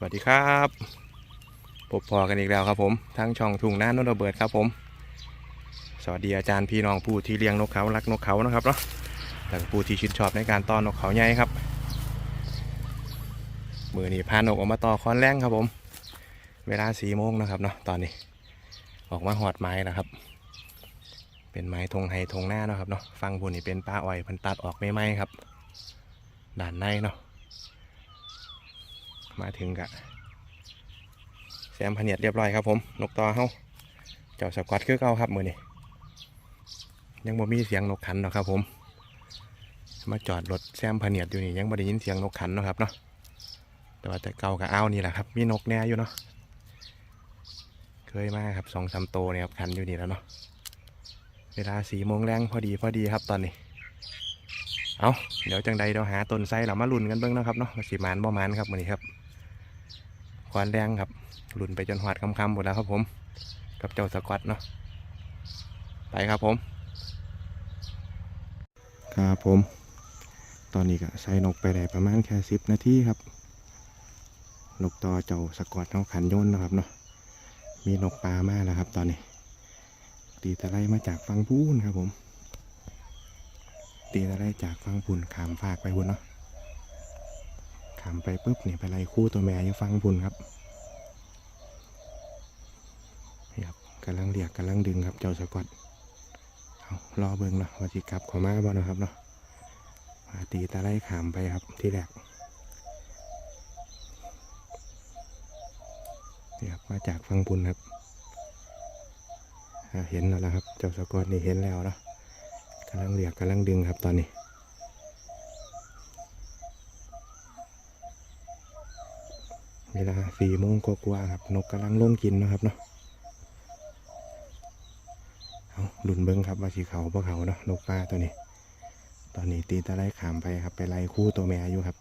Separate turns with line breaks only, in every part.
สวัสดีครับพบพอกันอีกแล้วครับผม ทั้งช่องทุ่งน้านนระเบิดครับผม สวัสดีอาจารย์พี่น้องผู้ที่เลี้ยงนกเขารักนกเขานะครับเนาะแล้วก็ผู้ที่ชื่นชอบในการต้อนนกเขาใหญ่ครับมือนี้พานกออกมาต่อคอนแรงครับผม เวลาสี่โมงนะครับเนาะตอนนี้ ออกมาหอดไม้แล้วครับ เป็นไม้ธงไฮธงหน้าเนาะครับเนาะฟังบุนี่เป็นป้าอ้อยพันตัดออกไม่ไหมครับ ด่านในเนาะ มาถึงกะแซมพเนียดเรียบร้อยครับผมนกต่อเฮาเจ้าสกอตคือเก่าครับมือนี้ยังบ่มีเสียงนกขันเนาะครับ ผม มาจอดรถแซมพเนียดอยู่นี่ยังบ่ได้ยินเสียงนกขันเนาะครับเนาะแต่ว่าแต่เก่ากับอ้าวนี่แหละครับ มีนกแน่อยู่เนาะเคยมาครับสองสามโตเนี่ยครับขันอยู่นี่แล้วเนาะเวลาสี่โมงแรงพอดีพอดีครับตอนนี้เอาเดี๋ยวจังใดเราหาต้นไทรเรามาลุ้นกันเบิ้งนะครับเนาะว่าสิหมานบ่มานครับวันนี้ครับ ควานแรงครับหลุนไปจนหอดคำๆหมดแล้วครับผม กับเจ้าสกอตเนาะไปครับผม ครับผม ตอนนี้ก็ใส่นกไปได้ประมาณแค่สิบนาทีครับนกต่อเจ้าสกอตเขาขันโยนนะครับเนาะมีนกปลามาแล้วครับ ตอนนี้ ตีตะไลมาจากฟังพูนครับผม ตีตะไลจากฟังพุ่นขามฝากไปพุ่นเนาะ ขามไปปุ๊บเนี่ยไปไล่คู่ตัวแม่ยู่ฟังพุ่นครับนี่ครับกำลังเรียกกำลังดึงครับเจ้าสกอตเอารอเบิ่งเนาะว่าสิกลับขอมาบ่นะครับเนาะมาตีตะไล่ขามไปครับที่แรกนี่ครับมาจากฟังพุ่นครับเห็นแล้วนะครับ เจ้าสกอตนี่เห็นแล้วเนาะกำลังเรียกกำลังดึงครับตอนนี้ เวลาสี่โมงกว่าครับ นกกำลังลงกินนะครับเนาะเอาหลุนเบิ้งครับว่าสีเขาพวกเขาเนาะนกปลาตัวนี้ ตอนนี้ตีตะไลขามไปครับ ไปไล่คู่ตัวแม่อยู่ครับ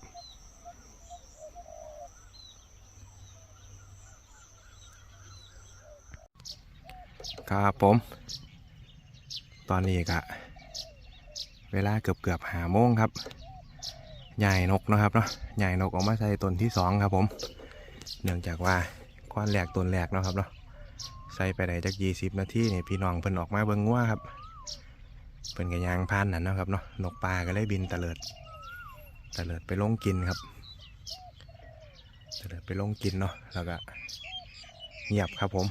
ครับผม ตอนนี้ก็เวลาเกือบเกือบหาโมงครับ ใหญ่นกนะครับเนาะใหญ่นกออกมาใส่ต้นที่สองครับผม เนื่องจากว่าก้อนแหลกต้นแหลกเนาะครับเนาะใส่ไปได้จากยี่สิบนาทีเนี่ยพี่น้องเพิ่นออกมาเบิ่งงัวครับเพิ่นกับยางพานนั่นเนาะครับเนาะนกปลาก็เลยบินตะเลิดตะเลิดไปลงกินครับตะเลิดไปลงกินเนาะแล้วก็เงียบครับผม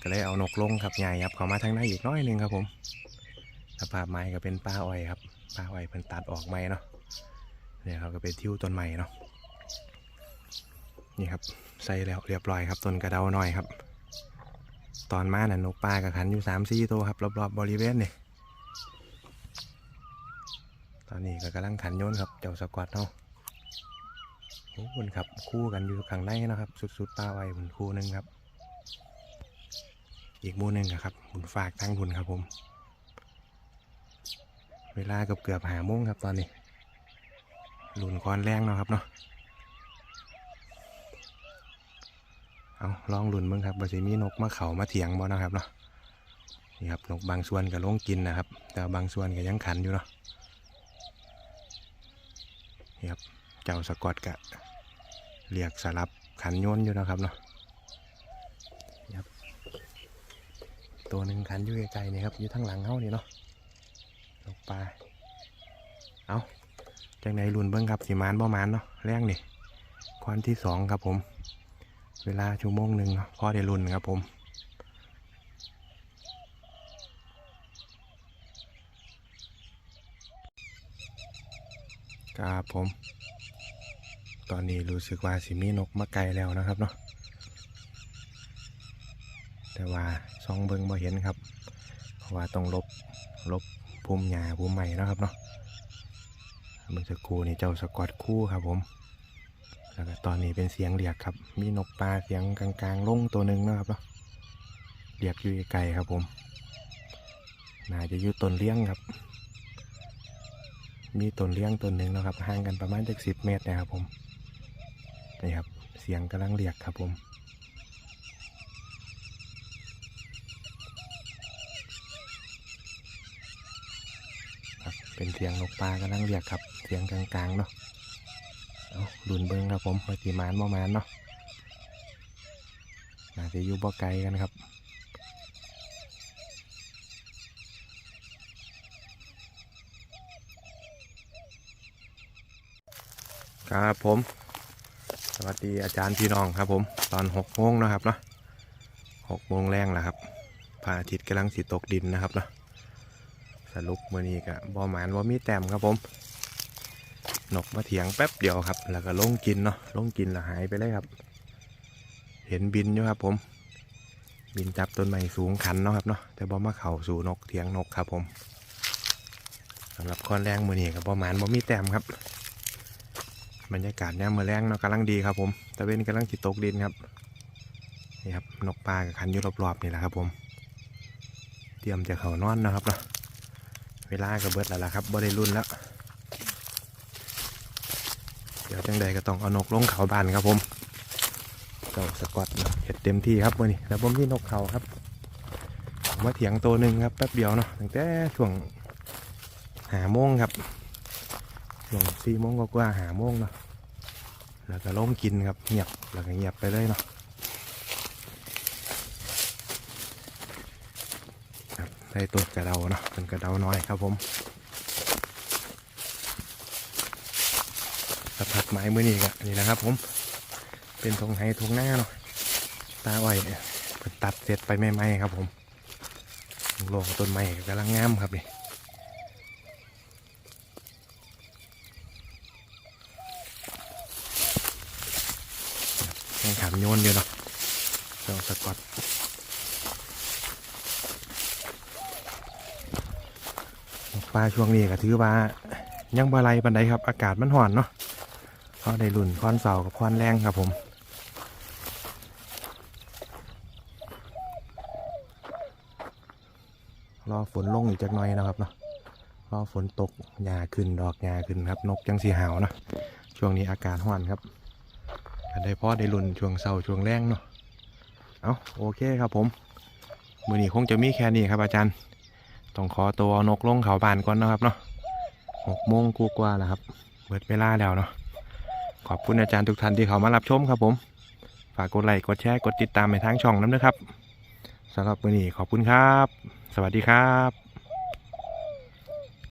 ก็เลยเอานกลงครับใหญ่ครับเขามาทางในอีกน้อยนึงครับผมสภาพไม้ก็เป็นป้าอ้อยครับป้าอ้อยเพิ่นตัดออกไม้เนาะเนี่ยเขาก็เป็นทิวต้นใหม่เนาะ นี่ครับใส่แล้วเรียบร้อยครับต้นกระเดาหน่อยครับ ตอนมาน่ะนกปลากับขันอยู่สามสี่ตัวครับรอบๆบบริเวณนี่ตอนนี้ก็กำลังขันโยนครับเจ้าสกอตเนาะโอ้คุณครับคู่กันอยู่ข้างในนะครับ สุดๆป้าอ้อยคุณคู่หนึงครับอีกมู่หนึ่งครับบุญฝากทั้งบุญครับผม เวลาเกือบเกือบหาโมงครับตอนนี้หลุนคอนแรงเนาะครับเนาะ เอาลองหลุนเบ้งครับบาสิมีนกมาเขามาเถียงบ่นะครับเนาะนี่ครับนกบางส่วนก็ลงกินนะครับ แต่บางส่วนก็ยังขันอยู่เนาะนี่ครับเจ้าสกอตกะเรียกสลับขันโยนอยู่นะครับเนาะครับตัวหนึ่งคันอยู่ไกลๆนี่ครับอยู่ทั้งหลังเขานี่เนาะนกปลาเอาจากไหนลุนเบิ้งครับสีมานบ่มานเนาะแรงนี่ควันที่สองครับผม เวลาชั่วโมงหนึ่งเนาะพอได้ลุนครับผมครับผม ตอนนี้รู้สึกว่าสิมีนกมาไกลแล้วนะครับเนาะแต่ว่าซองเบิงบ่เห็นครับ เพราะว่าต้องลบลบพุ่มหญ้าพุ่มใหม่นะครับเนาะมันจะกูนี่เจ้าสกอตคู่ครับผม แล้วก็ตอนนี้เป็นเสียงเรียกครับ มีนกปลาเสียงกลางๆลงตัวหนึ่งนะครับเนาะเรียกอยู่ไกลๆครับผมน่าจะอยู่ต้นเลี้ยงครับ มีต้นเลี้ยงต้นหนึ่งนะครับห่างกันประมาณจากสิบเมตรนะครับผมนี่ครับ เสียงกำลังเรียกครับผมเป็นเสียงนกปลากำลังเรียกครับ เสียงกลางๆเนาะ ดุนเบิงครับผมมาตีมานบ่มานเนาะน่าจะอยู่บ่ไกลกันครับครับผม สวัสดีอาจารย์พี่น้องครับผม ตอนหกโมงนะครับเนาะหกโมงแรงแล้วครับพระอาทิตย์กำลังสิตกดินนะครับเนาะสรุปเมื่อนี้ก็บ่หมานว่ามีแต้มครับผม นกมาเถียงแป๊บเดียวครับ แล้วก็ลงกินเนาะลงกินแล้วหายไปเลยครับ เห็นบินอยู่ครับผม บินจับต้นไม้สูงขันเนาะครับเนาะแต่บ่มาเข่าสู่นกเถียงนกครับผมสำหรับข้อนแรงมือนี้กับบ่หมานบ่มีแต้มครับ บรรยากาศเนี่ยมือแรงเนาะกำลังดีครับผมตะเวนกำลังจิตกดินครับนี่ครับนกปลากับขันอยู่รอบๆนี่แหละครับผม เตรียมจะเขานอนนะครับเนาะเวลาก็เบิดแล้วล่ะครับบ่ได้รุ่นแล้ว เดี๋ยวจังใดก็ต้องเอานกลงเขาบานครับผมเจ้าสกอตเห็ดเต็มที่ครับมื่อนี้แล้วผมที่นกเขาครับผมมาเถียงตัวหนึ่งครับแป๊บเดียวเนาะตั้งแต่ช่วงหาโมงครับช่วงสี่โมงก็กว่าหาโมงเนาะแล้วก็ล้มกินครับเงียบแล้วก็เงียบไปเลยเนาะได้ตัวกระเดาเนาะเป็นกระเดาน้อยครับผม สะพักไม้มือนี่กะนี่นะครับ ผม เป็นทงไห้ทงหน้าเนาะตาอ้อยเนี่ยตัดเสร็จไปใหม่ๆครับ ผมโลงต้นไม้กำลังงามครับนี่แข่งขันโยนอยู่เนาะเจ้าสกอตปลาช่วงนี้ก็ถือว่า ยังบาไลปันไดครับ อากาศมันห่อนเนาะก็ได้ลุ่นค้อนเสากับค้อนแรงครับผมรอฝนลงอีกจักหน่อยนะครับเนาะรอฝนตกหญ้าขึ้นดอกหญ้าขึ้นครับ นกจังสีหาวเนาะช่วงนี้อากาศห่อนครับได้พอได้รุ่นช่วงเศร้าช่วงแรงเนาะเอาโอเคครับผม มือนี้คงจะมีแค่นี้ครับอาจารย์ ต้องขอตัวเอานกลงเขาบานก่อนนะครับเนาะ หกโมงกูกว่าแล้วครับ เบิดเวลาแล้วเนาะ ขอบคุณอาจารย์ทุกท่านที่เขามารับชมครับผม ฝากกดไลค์ กดแชร์ กดติดตามในทางช่องน้ำนะครับสำหรับวันนี้ขอบคุณครับ สวัสดีครับ